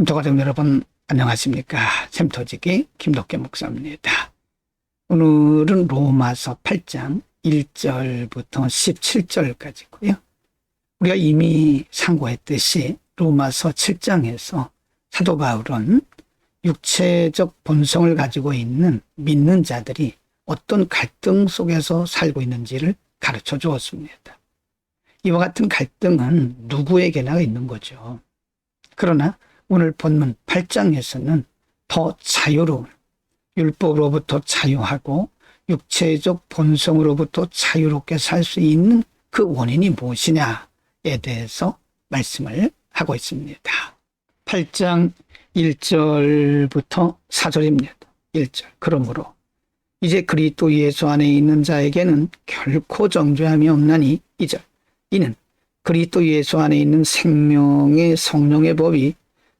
샘터 가족 여러분 안녕하십니까 샘터지기 김덕계 목사입니다. 오늘은 로마서 8장 1절부터 17절까지고요. 우리가 이미 상고했듯이 로마서 7장에서 사도 바울은 육체적 본성을 가지고 있는 믿는 자들이 어떤 갈등 속에서 살고 있는지를 가르쳐 주었습니다. 이와 같은 갈등은 누구에게나 있는 거죠. 그러나 오늘 본문 8장에서는 더 자유로운 율법으로부터 자유하고 육체적 본성으로부터 자유롭게 살 수 있는 그 원인이 무엇이냐에 대해서 말씀을 하고 있습니다. 8장 1절부터 4절입니다. 1절. 그러므로 이제 그리스도 예수 안에 있는 자에게는 결코 정죄함이 없나니 2절. 이는 그리스도 예수 안에 있는 생명의 성령의 법이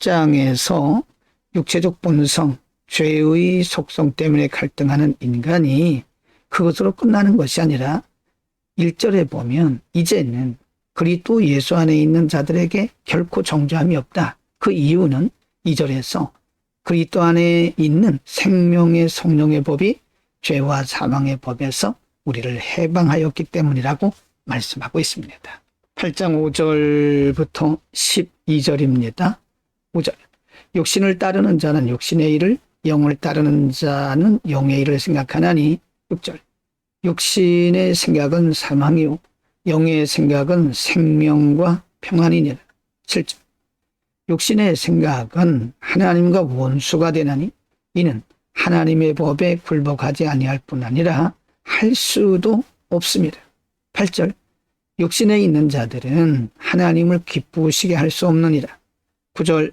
장에서 육체적 본성, 죄의 속성 때문에 갈등하는 인간이 그것으로 끝나는 것이 아니라 1절에 보면 이제는 그리스도 예수 안에 있는 자들에게 결코 정죄함이 없다. 그 이유는 2절에서 그리스도 안에 있는 생명의 성령의 법이 죄와 사망의 법에서 우리를 해방하였기 때문이라고 말씀하고 있습니다. 8장 5절부터 12절입니다. 5절. 육신을 따르는 자는 육신의 일을, 영을 따르는 자는 영의 일을 생각하나니 6절. 육신의 생각은 사망이요 영의 생각은 생명과 평안이니라. 7절. 육신의 생각은 하나님과 원수가 되나니 이는 하나님의 법에 굴복하지 아니할 뿐 아니라 할 수도 없습니다. 8절. 육신에 있는 자들은 하나님을 기쁘시게 할 수 없느니라. 9절.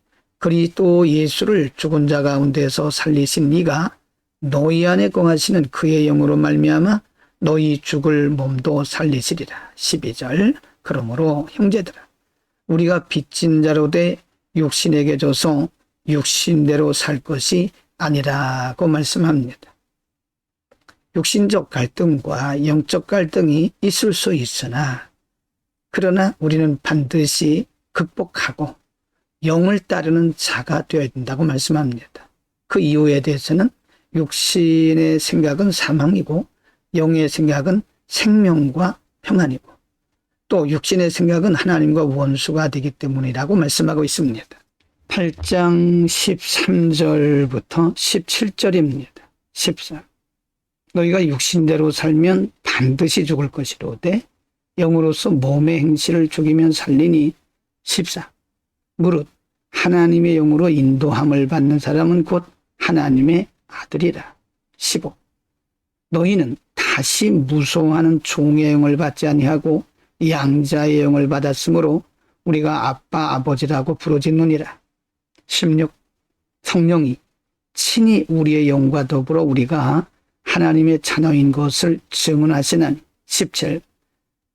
그리스도 예수를 죽은 자 가운데서 살리신 이가 너희 안에 거하시는 그의 영으로 말미암아 너희 죽을 몸도 살리시리라. 12절. 그러므로 형제들아 우리가 빚진 자로 돼 육신에게 줘서 육신대로 살 것이 아니라고 말씀합니다. 육신적 갈등과 영적 갈등이 있을 수 있으나 그러나 우리는 반드시 극복하고 영을 따르는 자가 되어야 된다고 말씀합니다. 그 이유에 대해서는 육신의 생각은 사망이고 영의 생각은 생명과 평안이고 또 육신의 생각은 하나님과 원수가 되기 때문이라고 말씀하고 있습니다. 8장 13절부터 17절입니다. 14. 너희가 육신대로 살면 반드시 죽을 것이로되 영으로서 몸의 행실을 죽이면 살리니 14. 무릇 하나님의 영으로 인도함을 받는 사람은 곧 하나님의 아들이라. 15. 너희는 다시 무서워하는 종의 영을 받지 아니하고 양자의 영을 받았으므로 우리가 아빠 아버지라고 부르짖느니라. 16. 성령이 친히 우리의 영과 더불어 우리가 하나님의 자녀인 것을 증언하시나니 17.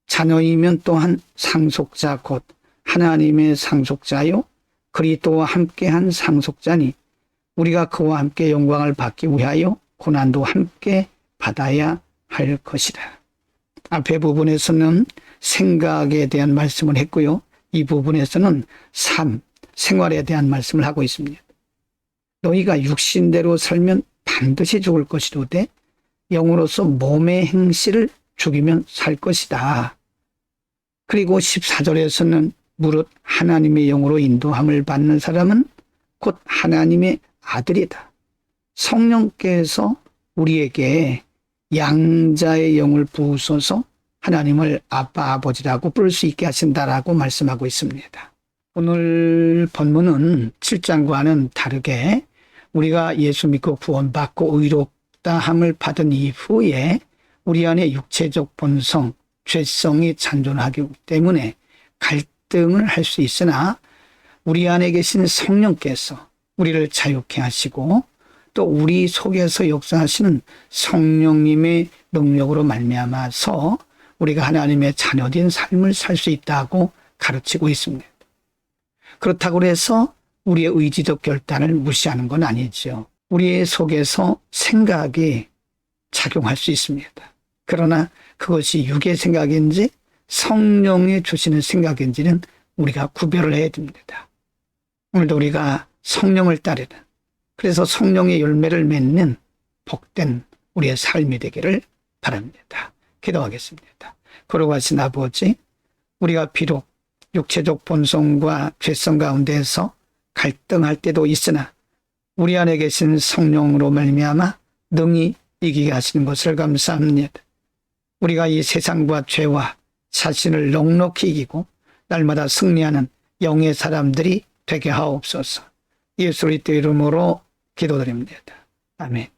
자녀이면 또한 상속자 곧 하나님의 상속자요 그리스도와 함께한 상속자니 우리가 그와 함께 영광을 받기 위하여 고난도 함께 받아야 할 것이다. 앞에 부분에서는 생각에 대한 말씀을 했고요. 이 부분에서는 삶, 생활에 대한 말씀을 하고 있습니다. 너희가 육신대로 살면 반드시 죽을 것이로되 영으로서 몸의 행실을 죽이면 살 것이다. 그리고 14절에서는 무릇 하나님의 영으로 인도함을 받는 사람은 곧 하나님의 아들이다. 성령께서 우리에게 양자의 영을 부으소서 하나님을 아빠 아버지라고 부를 수 있게 하신다라고 말씀하고 있습니다. 오늘 본문은 7장과는 다르게 우리가 예수 믿고 구원받고 의롭다함을 받은 이후에 우리 안에 육체적 본성, 죄성이 잔존하기 때문에 갈등 을 할 수 있으나 우리 안에 계신 성령께서 우리를 자유케 하시고 또 우리 속에서 역사하시는 성령님의 능력으로 말미암아서 우리가 하나님의 자녀된 삶을 살 수 있다고 가르치고 있습니다. 그렇다고 해서 우리의 의지적 결단을 무시하는 건 아니죠. 우리의 속에서 생각이 작용할 수 있습니다. 그러나 그것이 육의 생각인지 성령이 주시는 생각인지는 우리가 구별을 해야 됩니다. 오늘도 우리가 성령을 따르는 그래서 성령의 열매를 맺는 복된 우리의 삶이 되기를 바랍니다. 기도하겠습니다. 걸어가신 아버지, 우리가 비록 육체적 본성과 죄성 가운데서 갈등할 때도 있으나 우리 안에 계신 성령으로 말미암아 능히 이기게 하시는 것을 감사합니다. 우리가 이 세상과 죄와 자신을 넉넉히 이기고 날마다 승리하는 영의 사람들이 되게 하옵소서. 예수 그리스도 이름으로 기도드립니다. 아멘.